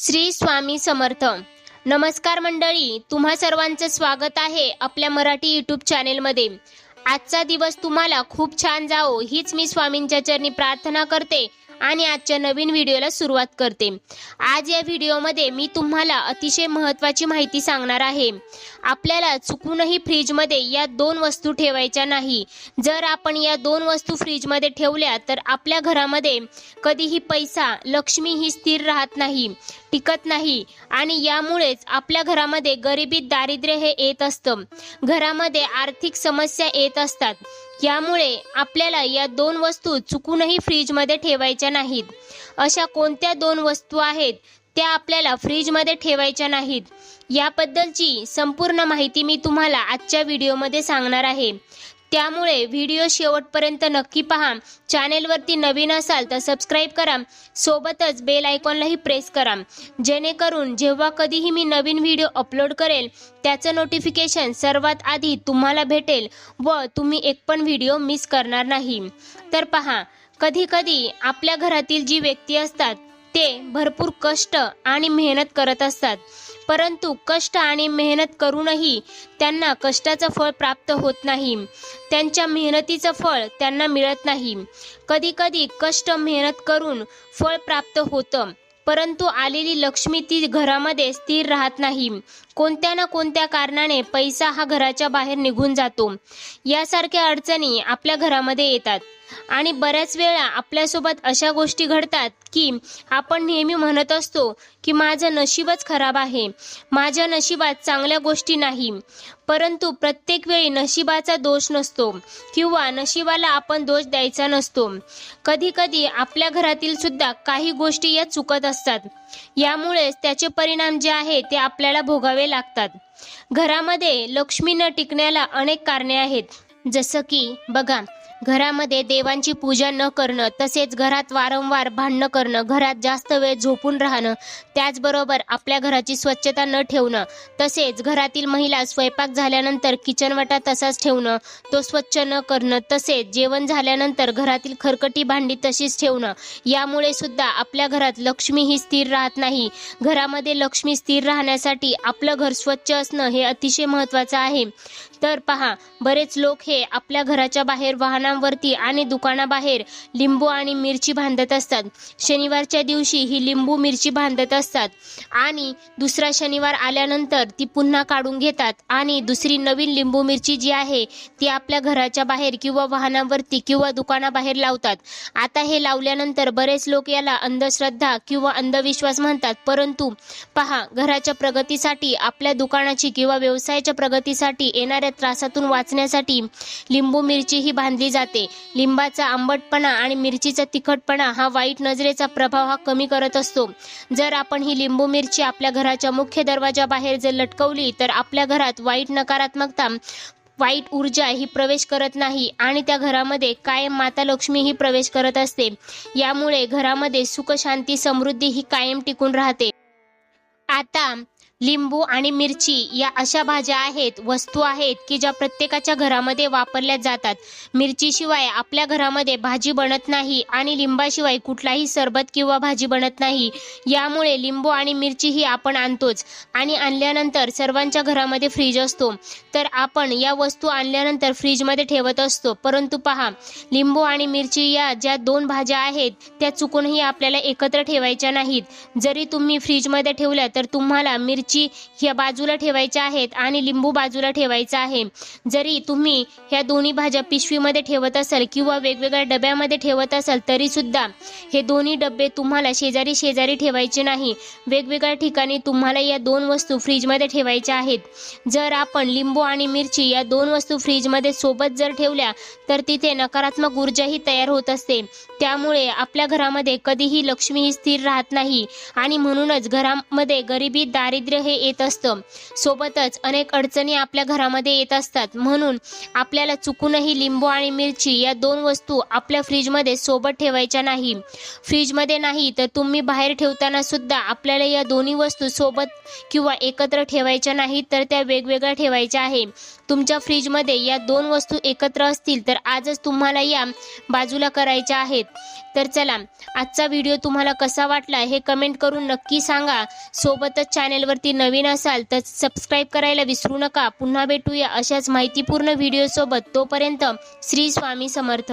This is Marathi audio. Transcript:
श्री स्वामी समर्थ. नमस्कार मंडळी तुम्हा सर्वांचं स्वागत आहे आपल्या मराठी यूट्यूब चॅनेलमध्ये. आजचा दिवस तुम्हाला खूप छान जाओ हीच मी स्वामींच्या चरणी प्रार्थना करते. आणि आजच्या नवीन व्हिडिओला सुरुवात करते. आज या व्हिडिओमध्ये मी तुम्हाला अतिशय महत्त्वाची माहिती सांगणार आहे. आपल्याला चुकूनही फ्रीजमध्ये या दोन वस्तू ठेवायच्या नाही. जर आपण या दोन वस्तू फ्रीजमध्ये ठेवल्या तर आपल्या घरामध्ये कधीही पैसा लक्ष्मी ही स्थिर राहत नाही टिकत नाही. आणि यामुळेच आपल्या घरामध्ये गरिबीत दारिद्र्य हे येत असतं. घरामध्ये आर्थिक समस्या येत असतात. यामुळे आपल्याला या दोन वस्तू चुकूनही फ्रीजमध्ये ठेवायच्या नाहीत. अशा कोणत्या दोन वस्तू आहेत त्या आपल्याला फ्रीजमध्ये ठेवायच्या नाहीत याबद्दलची संपूर्ण माहिती मी तुम्हाला आजच्या व्हिडिओमध्ये सांगणार आहे. त्यामुळे व्हिडिओ शेवटपर्यंत नक्की पहा. चॅनेलवरती नवीन असाल तर सबस्क्राईब करा. सोबतच बेल आयकॉनलाही प्रेस करा. जेणेकरून जेव्हा कधीही मी नवीन व्हिडिओ अपलोड करेल त्याचं नोटिफिकेशन सर्वात आधी तुम्हाला भेटेल व तुम्ही एक पण व्हिडिओ मिस करणार नाही. तर पहा कधी कधी आपल्या घरातील जी व्यक्ती असतात ते भरपूर कष्ट आणि मेहनत करत असतात. परंतु कष्ट आणि मेहनत करूनही त्यांना कष्टाचं फळ प्राप्त होत नाही. त्यांच्या मेहनतीचं फळ त्यांना मिळत नाही. कधीकधी कष्ट मेहनत करून फळ प्राप्त होतं परंतु आलेली लक्ष्मी ती घरामध्ये स्थिर राहत नाही. कोणत्या ना कोणत्या कारणाने पैसा हा घराच्या बाहेर निघून जातो. यासारख्या अडचणी आपल्या घरामध्ये येतात. आणि बऱ्याच वेळा आपल्यासोबत अशा गोष्टी घडतात की आपण नेहमी म्हणत असतो की माझं नशीबच खराब आहे. माझ्या नशिबात चांगल्या गोष्टी नाही. परंतु प्रत्येक वेळी नशिबाचा दोष नसतो किंवा नशिबाला आपण दोष द्यायचा नसतो. कधी कधी आपल्या घरातील सुद्धा काही गोष्टी या चुकत असतात. यामुळेच त्याचे परिणाम जे आहे ते आपल्याला भोगावे लागतात. घरामध्ये लक्ष्मी न टिकण्याला अनेक कारणे आहेत. जसं की बघा घरामध्ये देवांची पूजा न करणं तसेच घरात वारंवार भांडणं करणं घरात जास्त वेळ झोपून राहणं त्याचबरोबर आपल्या घराची स्वच्छता न ठेवणं तसेच घरातील महिला स्वयंपाक झाल्यानंतर किचनवटा तसाच ठेवणं तो स्वच्छ न करणं तसेच जेवण झाल्यानंतर घरातील खरकटी भांडी तशीच ठेवणं यामुळे सुद्धा आपल्या घरात लक्ष्मी ही स्थिर राहत नाही. घरामध्ये लक्ष्मी स्थिर राहण्यासाठी आपलं घर स्वच्छ असणं हे अतिशय महत्त्वाचं आहे. तर पहा बरेच लोक हे आपल्या घराच्या बाहेर वाहनांवरती आणि दुकानाबाहेर लिंबू आणि मिरची बांधत असतात. शनिवारच्या दिवशी ही लिंबू मिरची बांधत असतात. आणि दुसरा शनिवार आल्यानंतर ती पुन्हा काढून घेतात. आणि दुसरी नवीन लिंबू मिरची जी आहे ती आपल्या घराच्या बाहेर किंवा वाहनांवरती किंवा दुकानाबाहेर लावतात. आता हे लावल्यानंतर बरेच लोक याला अंधश्रद्धा किंवा अंधविश्वास म्हणतात. परंतु पहा घराच्या प्रगतीसाठी आपल्या दुकानाची किंवा व्यवसायाच्या प्रगतीसाठी येणाऱ्या त्रासातून वाचण्यासाठी लिंबू मिरची ही बांधली जाते. जाते. लिंबाचा आंबटपणा आणि मिरचीचा तिखटपणा हा वाईट नजरेचा प्रभाव हा कमी करत असतो. जर आपण ही लिंबू मिरची आपल्या घराच्या मुख्य दरवाजाबाहेर जर लटकवली तर आपल्या घरात वाईट नकारात्मकता वाईट ऊर्जा ही प्रवेश करत नाही आणि त्या घरामध्ये कायम माता लक्ष्मी ही प्रवेश करत असते. यामुळे घरामध्ये सुख शांती समृद्धी ही कायम टिकून राहते. आता लिंबू आणि मिरची या अशा भाज्या आहेत वस्तू आहेत की ज्या प्रत्येकाच्या घरामध्ये वापरल्या जातात. मिरचीशिवाय आपल्या घरामध्ये भाजी बनत नाही आणि लिंबाशिवाय कुठलाही सरबत किंवा भाजी बनत नाही. यामुळे लिंबू आणि मिरची ही आपण आणतोच आणि आणल्यानंतर सर्वांच्या घरामध्ये फ्रीज असतो. तर आपण या वस्तू आणल्यानंतर फ्रीजमध्ये ठेवत असतो. परंतु पहा लिंबू आणि मिरची या ज्या दोन भाज्या आहेत त्या चुकूनही आपल्याला एकत्र ठेवायच्या नाहीत. जरी तुम्ही फ्रीजमध्ये ठेवल्या तर तुम्हाला मिरची मिरची ह्या बाजूला ठेवायच्या आहेत आणि लिंबू बाजूला ठेवायचा आहे. जरी तुम्ही ह्या दोन्ही भाज्या पिशवीमध्ये ठेवत असाल किंवा वेगवेगळ्या डब्यामध्ये ठेवत असाल तरी सुद्धा हे दोन्ही डबे तुम्हाला शेजारी शेजारी ठेवायचे नाही. वेगवेगळ्या ठिकाणी तुम्हाला या दोन वस्तू फ्रीजमध्ये ठेवायच्या आहेत. जर आपण लिंबू आणि मिरची या दोन वस्तू फ्रीजमध्ये सोबत जर ठेवल्या तर तिथे नकारात्मक ऊर्जाही तयार होत असते. त्यामुळे आपल्या घरामध्ये कधीही लक्ष्मी ही स्थिर राहत नाही आणि म्हणूनच घरामध्ये गरिबी दारिद्र्य हे येत असतं. सोबतच अनेक अडचणी आपल्या घरामध्ये येत असतात. म्हणून आपल्याला चुकूनही लिंबू आणि मिरची या दोन वस्तू आपल्या फ्रीजमध्ये सोबत ठेवायच्या नाही. फ्रीजमध्ये नाही तर तुम्ही बाहेर ठेवताना सुद्धा आपल्याला या दोन्ही वस्तू सोबत किंवा एकत्र ठेवायच्या नाही तर त्या वेगवेगळ्या ठेवायच्या आहे. तुमच्या फ्रीजमध्ये या दोन वस्तू एकत्र असतील तर आजच तुम्हाला या बाजूला करायच्या आहेत. तर चला आजचा व्हिडिओ तुम्हाला कसा वाटला हे कमेंट करून नक्की सांगा. सोबतच चॅनेलवरती नवीन असाल तर सबस्क्राईब करायला विसरू नका. पुन्हा भेटूया अशाच माहितीपूर्ण व्हिडिओसोबत. तोपर्यंत श्री स्वामी समर्थ.